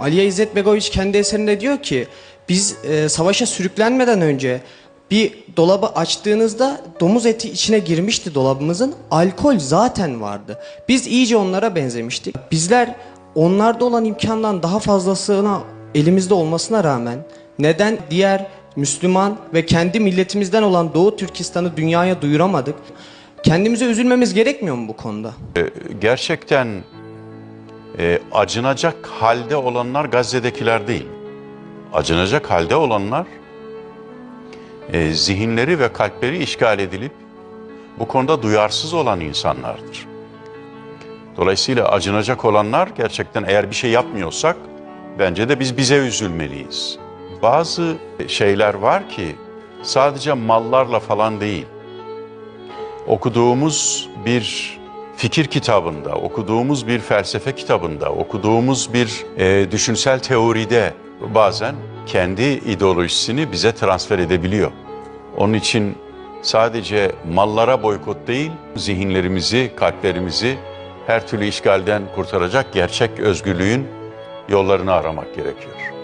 Aliye İzzet Begoviç kendi eserinde diyor ki biz e, savaşa sürüklenmeden önce bir dolabı açtığınızda domuz eti içine girmişti dolabımızın. Alkol zaten vardı. Biz iyice onlara benzemiştik. Bizler onlarda olan imkandan daha fazlasına elimizde olmasına rağmen neden diğer Müslüman ve kendi milletimizden olan Doğu Türkistan'ı dünyaya duyuramadık? Kendimize üzülmemiz gerekmiyor mu bu konuda? gerçekten e, acınacak halde olanlar Gazze'dekiler değil. Acınacak halde olanlar e, zihinleri ve kalpleri işgal edilip bu konuda duyarsız olan insanlardır. Dolayısıyla acınacak olanlar gerçekten eğer bir şey yapmıyorsak bence de biz bize üzülmeliyiz. Bazı şeyler var ki sadece mallarla falan değil okuduğumuz bir fikir kitabında, okuduğumuz bir felsefe kitabında, okuduğumuz bir e, düşünsel teoride bazen kendi ideolojisini bize transfer edebiliyor. Onun için sadece mallara boykot değil, zihinlerimizi, kalplerimizi her türlü işgalden kurtaracak gerçek özgürlüğün yollarını aramak gerekiyor.